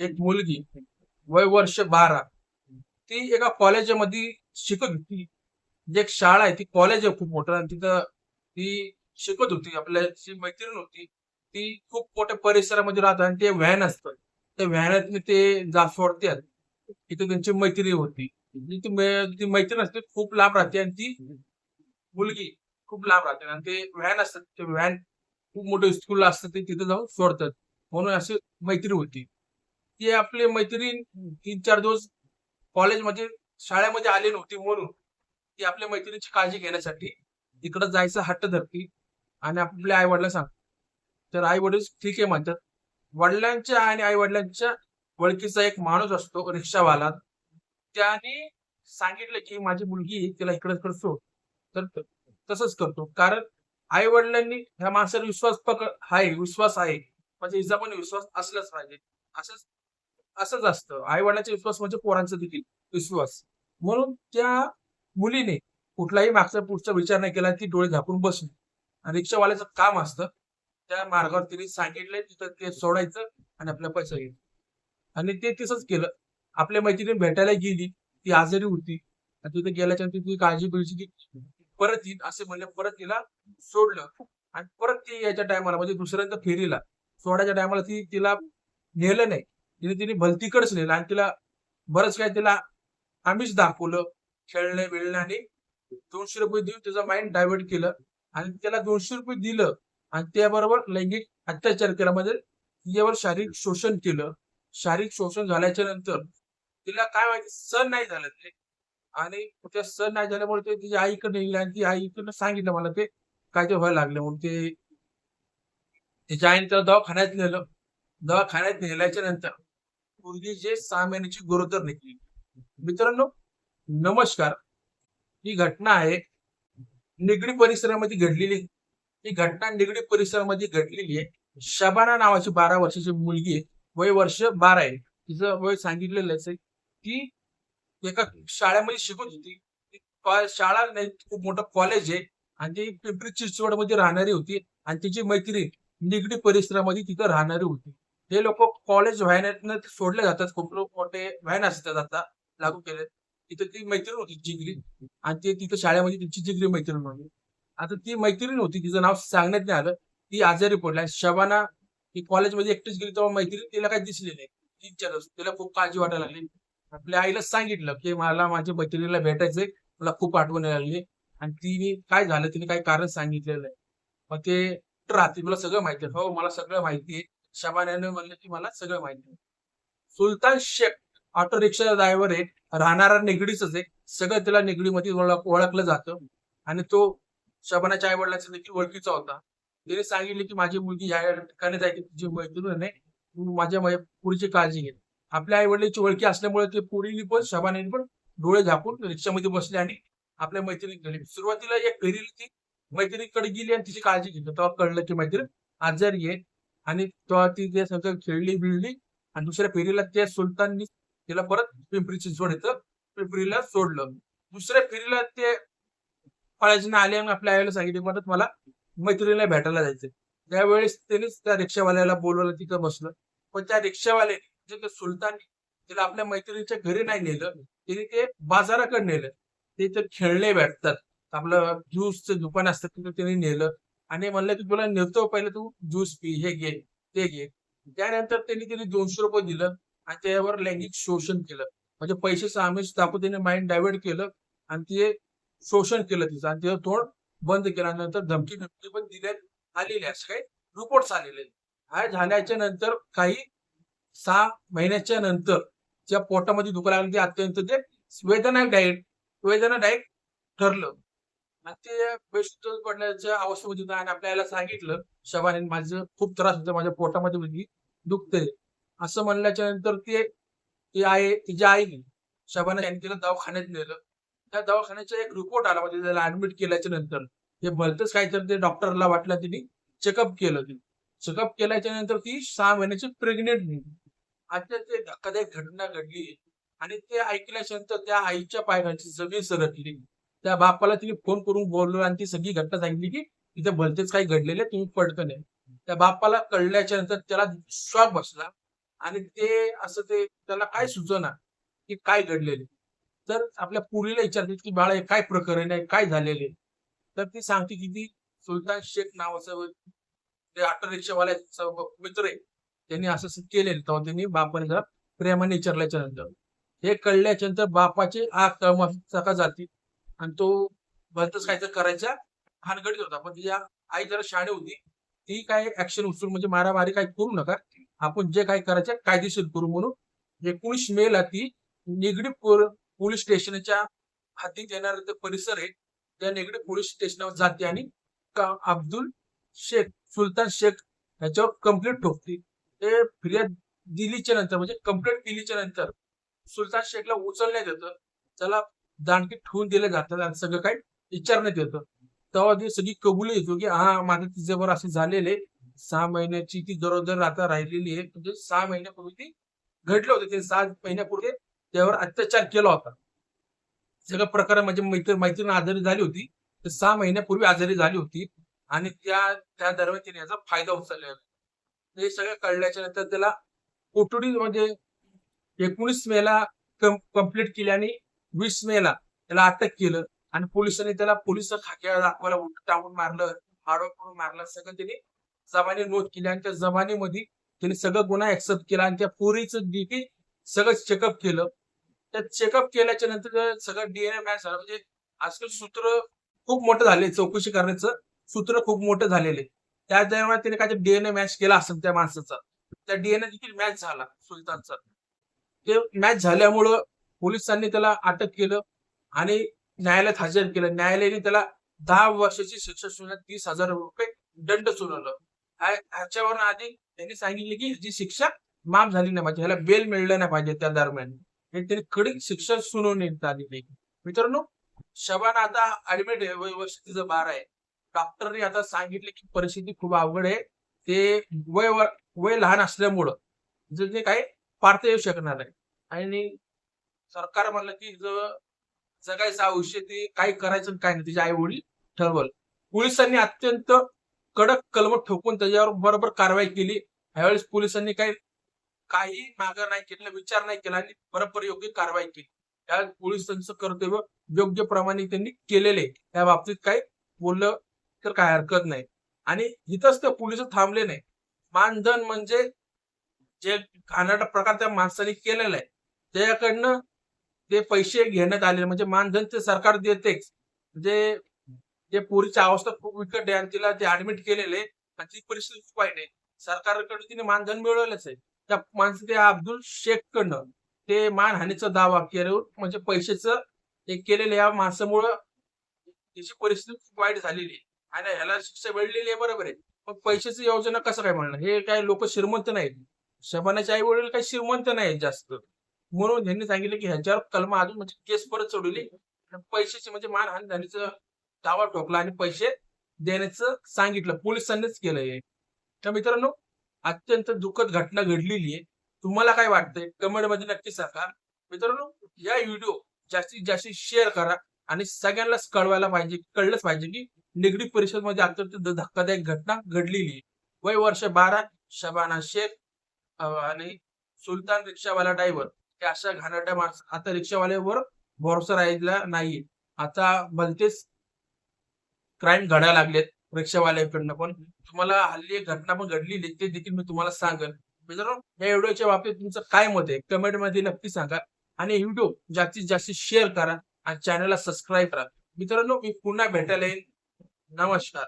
एक मुलगी वय वर्ष बारा. ती एका कॉलेजमध्ये शिकत होती. जी एक शाळा आहे ती कॉलेज आहे खूप मोठं. आणि तिथं ती शिकत होती. आपल्या जी मैत्रीण होती ती खूप मोठ्या परिसरामध्ये राहतात आणि ते व्हॅन असतं. त्या व्हॅनात ते जा सोडतात तिथे त्यांची मैत्री होती. ती ती मैत्रीण असते खूप लांब राहते. आणि ती मुलगी खूप लांब राहते. आणि ते व्हॅन असतात ते व्हॅन खूप मोठे स्कूल असतात ते तिथे जाऊन सोडतात. म्हणून अशी मैत्री होती. ती आपली मैत्रीण तीन चार दिवस कॉलेजमध्ये शाळेमध्ये आली नव्हती म्हणून ती आपल्या मैत्रिणीची काळजी घेण्यासाठी इकडं जायचं हट्ट धरती आणि आपल्या आई वडिला सांग. तर आई वडील ठीक आहे म्हणतात. वडिलांच्या आणि आई वडिलांच्या ओळखीचा एक माणूस असतो रिक्षावाला. त्याने सांगितलं की माझी मुलगी तिला इकडे इकडे सोड. तर तसंच करतो. कारण आई वडिलांनी ह्या माणसावर विश्वास पकड आहे विश्वास आहे. म्हणजे हिचा पण विश्वास असलाच पाहिजे. असंच असंच असतं. आई वडिलांचा विश्वास म्हणजे पोरांचा देखील विश्वास. म्हणून त्या मुलीने कुठलाही मागचा पुढचा विचार नाही केला ती डोळे झाकून बसली आणि रिक्षावाल्याचं काम असतं. त्या मार्गावर तिने सांगितलंय तिथं ते सोडायचं आणि आपला पैसा घ्यायचा. आणि ते तसंच केलं. आपल्या मैत्रिणी भेटायला गेली ती आजारी होती. आणि तिथे गेल्याच्या ती काळजी बिळजी की परत येईल असे म्हणले परत तिला सोडलं. आणि परत ती याच्या टायमाला म्हणजे दुसऱ्यांदा फेरीला सोडायच्या टायमाला ती तिला नेलं नाही. तिने तिने भलतीकडच नेलं आणि तिला बरंच काय तिला आम्हीच दाखवलं खेळणे बिळणे आणि दोनशे रुपये देऊन तिचा माइंड डायव्हर्ट केलं आणि त्याला दोनशे रुपये दिलं आणि त्याबरोबर लैंगिक अत्याचार केला. म्हणजे तिच्यावर शारीरिक शोषण केलं. शारीरिक शोषण झाल्याच्यानंतर तिला काय माहिती सण नाही झालं ते. आणि त्या सण नाही झाल्यामुळे ते तिच्या आईकडे नेली आणि ती आईकडनं सांगितलं मला ते काय ते व्हायला लागलं म्हणून ते तिच्या आईने त्याला दवाखान्यात नेलं. दवाखान्यात नेल्याच्या नंतर मुलगी जे सहा महिन्याची गरोदर निघली. मित्रांनो नमस्कार. ही घटना आहे. निगडी परिसरामध्ये घडलेली ही घटना निगडी परिसरामध्ये घडलेली आहे. शबाना नावाची बारा वर्षाची मुलगी आहे. वय वर्ष बारा आहे. तिचं वय सांगितलेलं आहे. ती एका शाळेमध्ये शिकत होती. शाळा नाही खूप मोठं कॉलेज आहे. आणि ती पिंपरी चिंचवडमध्ये राहणारी होती. आणि तिची मैत्रीण निगडी परिसरामध्ये तिथं राहणारी होती. हे लोक कॉलेज व्हॅन सोडले जातात. खूप लोक मोठे व्हॅन असतात आता लागू केले तिथं ती मैत्रीण होती जिगरी. आणि ते तिथं शाळेमध्ये तिची जिगरी मैत्रीण म्हणून आता ती मैत्रीण होती तिचं नाव सांगण्यात नाही आलं. ती आजारी पडली आणि शबाना ही कॉलेजमध्ये एकटीच गेली तेव्हा मैत्रीण तिला काही दिसली नाही. तीन चार दिवस. तिला खूप काळजी वाटायला लागली. आपल्या आईला सांगितलं की मला माझ्या मैत्रिणीला भेटायचंय. मला खूप आठवण लागली. आणि तिने काय झालं? तिने काही कारण सांगितलेलं आहे मग ते राहते मला सगळं माहिती आहे. हो मला सगळं माहिती आहे. शबान्याने म्हणलं की मला सगळं माहिती आहे. Sultan Shaikh auto rickshaw driver आहे राहणारा निगडीच आहे. सगळं त्याला निगडीमध्ये ओळखलं जातं. आणि तो शबानाच्या आई वडिलांचा देखील ओळखीचा होता. त्याने सांगितले की माझी मुलगी या ठिकाणी जायची तुझी मैत्रीण आहे. माझ्या पुरीची काळजी घे. आपल्या आई वडिलांची ओळखी असल्यामुळे ते पुरीने पण शबाने पण डोळे झाकून रिक्षामध्ये बसले आणि आपल्या मैत्रिणी गेली. सुरुवातीला एक करील ती मैत्रिणीकडे गेली आणि तिची काळजी घेतली. तेव्हा कळलं की मैत्रीण आजारी आहे. आणि तेव्हा ती जे सगळं खेळली बिळली आणि दुसऱ्या फेरीला त्या सुलताननी तिला परत पिंपरी चिंचवड येतं. पिंपरीला सोडलं. दुसऱ्या फेरीला ते पळायचे आले आणि आपल्या आईला सांगितले परत मला मैत्रिणीला भेटायला जायचं त्यावेळेस त्यांनीच त्या रिक्षावाल्याला बोलवलं तिथं बसलं. पण त्या रिक्षावाले जे ते सुलतान तिला आपल्या मैत्रिणीच्या घरी नाही नेलं तिने ते बाजाराकडे नेलं. ते तर खेळणे भेटतात. आपलं ज्यूसचं दुकान असतं तिथं त्यांनी नेलं. आणि म्हणलं की तुला नेतो पहिले तू ज्यूस पी हे घे ते घे. त्यानंतर त्यांनी तिने दोनशे रुपये दिलं आणि त्याच्यावर लैंगिक शोषण केलं. म्हणजे पैसे आमिष दाखवून त्याने माइंड डायव्हर्ट केलं आणि ते शोषण केलं तिचं आणि तिचं तोंड बंद केल्यानंतर धमकी धमकी पण दिल्यात आलेले असं काही रिपोर्ट आलेले हा झाल्याच्यानंतर काही सहा महिन्याच्या नंतर त्या पोटामध्ये दुखायला लागलं ते अत्यंत ते वेदना डाएट वेदना डाएट ठरलं. आणि ते बेस्ट पडण्याच्या अवस्थेमध्ये होतं. आणि आपल्याला सांगितलं शबाने माझं खूप त्रास होतो. माझ्या पोटामध्ये मुलगी दुखते. असं म्हणल्याच्या नंतर ते ती आई तिची आई शबाना यांनी तिला दवाखान्यात नेलं. त्या दवाखान्याचा एक रिपोर्ट आला म्हणजे त्याला ऍडमिट केल्याच्यानंतर हे भलतच काहीतरी ते डॉक्टरला वाटलं तिने चेकअप केलं तिने. चेकअप केल्याच्यानंतर ती सहा महिन्याची प्रेग्नेंट निघली आता ते धक्कादायक घटना घडली. आणि ते ऐकल्याच्या नंतर त्या आईच्या पायखाची जमीन सरकली. त्या बापाला तिने फोन करून बोललो आणि ती सगळी घटना सांगितली की इथे भलतेच काही घडलेले तुम्ही पडकं नाही त्या बापाला कळल्याच्या नंतर त्याला शॉक बसला आणि ते असं ते त्याला काय सुचना की काय घडलेले? तर आपल्या पुरीला विचारते की बाळा हे काय प्रकरण आहे? काय झालेले? तर ती सांगते की ती सुलतान शेख नावाचं ते ऑटो रिक्षावाल्याचा मित्र आहे. त्यांनी असं केलेलं. तेव्हा त्यांनी बापाने जरा प्रेमाने विचारल्याच्या नंतर हे कळल्याच्या नंतर बापाचे आग तळमळका जातील आणि तो भलतच काहीतरी करायचा हानगडीत होता. पण तिच्या आई जरा शाणे होती. ती काय ऍक्शन उचलून म्हणजे मारामारी काही करू नका. आपण जे काही करायचं कायदेशीर करू म्हणून. एकोणीस मे ला ती निगडी पोलीस स्टेशनच्या हाती येणारा ते परिसर आहे. त्या निगडी पोलीस स्टेशनवर जाते आणि अब्दुल शेख सुलतान शेख याच्यावर कंप्लेंट ठोकते. ते फिर्याद दिलीच्या नंतर म्हणजे कंप्लेंट दिलीच्या नंतर सुलतान शेखला उचलण्यात येतं. त्याला दांडकी ठेवून दिले जातात आणि सगळं काही विचारण्यात येतं. तेव्हा ती सगळी कबुली येतो की हा माझ्या तिच्यावर असे झालेले सहा महिन्याची ती गरोदर आता राहिलेली आहे. म्हणजे सहा महिन्यापूर्वी ती घडलं होतं. ते सहा महिन्यापूर्वी त्यावर अत्याचार केला होता. सगळं प्रकार म्हणजे मैत्री मैत्रीण आजारी झाली होती. तर सहा महिन्यापूर्वी आजारी झाली होती आणि त्या त्या दरम्यान तिने याचा फायदा उचलला. हे सगळं कळल्याच्या नंतर त्याला कोठडी म्हणजे एकोणीस मेला कंप्लीट केल्याने वीस मेला त्याला अटक केलं आणि पोलिसांनी त्याला पोलीस खाक्या दाखवायला उलट टाकून मारलं आडवं म्हणून मारलं. सगळं त्यांनी जबानी नोंद केली आणि त्या जबानीमध्ये त्यांनी सगळं गुन्हा ऍक्सेप्ट केला आणि त्या पोरीचं डीपी सगळं चेकअप केलं. त्या चेकअप केल्याच्यानंतर सगळं डीएनए मॅच झालं. म्हणजे आजकाल सूत्र खूप मोठं झाले चौकशी करण्याचं सूत्र खूप मोठं झालेले त्या दरम्यान त्याने काय डीएनए मॅच केला असेल त्या माणसाचा. त्या डीएनए देखील मॅच झाला सुलतानचा. ते मॅच झाल्यामुळं पोलिसांनी त्याला अटक केलं आणि न्यायालयात हजर केलं. न्यायालयाने त्याला दहा वर्षाची शिक्षा सुनात तीस हजार रुपये दंड सुनावलं ह्या- ह्याच्यावर आधी त्यांनी सांगितले की ह्याची शिक्षा माफ झाली नाही पाहिजे. ह्याला बेल मिळलं नाही पाहिजे त्या दरम्यान. हे त्यांनी कडक शिक्षा सुनावण्यात आलेली मित्रांनो शबान आता ऍडमिट आहे. वय वर्ष तिचं बार आहे. डॉक्टरने आता सांगितले की परिस्थिती खूप अवघड आहे. ते वय वय लहान असल्यामुळं जर ते काही पारता येऊ शकणार नाही. आणि सरकार म्हणलं की जगायचं आयुष्य ते काय करायचं काय नाही. त्याचे आई वडील ठरवल पोलिसांनी अत्यंत कडक कलम ठोकून त्याच्यावर बरोबर कारवाई केली. यावेळेस पोलिसांनी काही काही मागं नाही केलं विचार नाही केला आणि बरोबर योग्य कारवाई केली. त्या पोलिसांचं कर्तव्य योग्य प्रमाणे त्यांनी केलेले. त्या बाबतीत काही बोललं तर काय हरकत नाही. आणि इथंच ते पोलीस थांबले नाही. मानधन म्हणजे जे घाणेरडा प्रकार त्या माणसाने केलेला आहे. त्याच्याकडनं ते पैसे घेण्यात आले म्हणजे मानधन ते सरकार देतेच. जे जे पोरीची अवस्था खूप विकट आहे आणि तिला ते ऍडमिट केलेले आणि ती परिस्थिती खूप वाईट आहे सरकारकडे तिने मानधन मिळवलंच आहे. त्या माणसं ते अब्दुल शेख कडनं ते मानहानीचा दावा केल्यावर म्हणजे पैशाचं ते केलेलं या माणसामुळं त्याची परिस्थिती खूप वाईट झालेली आहे. आणि ह्याला शिक्षा मिळलेली आहे बरोबर आहे. पण पैशाची योजना कसं काय म्हणणार हे काय लोक श्रीमंत नाहीत. शबानाचे आई वडील काही श्रीमंत नाहीत जास्त. म्हणून त्यांनी सांगितलं की ह्याच्यावर कलम अजून म्हणजे केस परत सोडवली. पैशाची म्हणजे मानहानी झालीचं दावा ठोकला आणि पैसे देण्याचं सांगितलं. पोलिसांनीच केलंय तर मित्रांनो अत्यंत दुःखद घटना घडलेली आहे. तुम्हाला काय वाटतंय? कमेंटमध्ये नक्की सांगा. मित्रांनो या व्हिडिओ जास्तीत जास्त शेअर करा आणि सगळ्यांनाच कळवायला पाहिजे कळलंच पाहिजे की निगडी परिषदमध्ये अत्यंत धक्कादायक घटना घडलेली आहे. वय वर्ष बारा शबाना शेख आणि सुलतान रिक्षावाला ड्रायव्हर. की अशा घाणाट्या माणसं आता रिक्षावाल्यावर भरोसा राहिला नाही आता भलतेच क्राईम घडायला लागलेत रिक्षावाल्याकडनं पण. तुम्हाला हल्ली एक घटना पण घडलेली ते देखील मी तुम्हाला सांगेन. मित्रांनो या व्हिडिओच्या बाबतीत तुमचं काय मत आहे? कमेंटमध्ये नक्की सांगा. आणि व्हिडिओ जास्तीत जास्त शेअर करा आणि चॅनलला सबस्क्राईब करा. मित्रांनो मी पुन्हा भेटायला येईन. नमस्कार.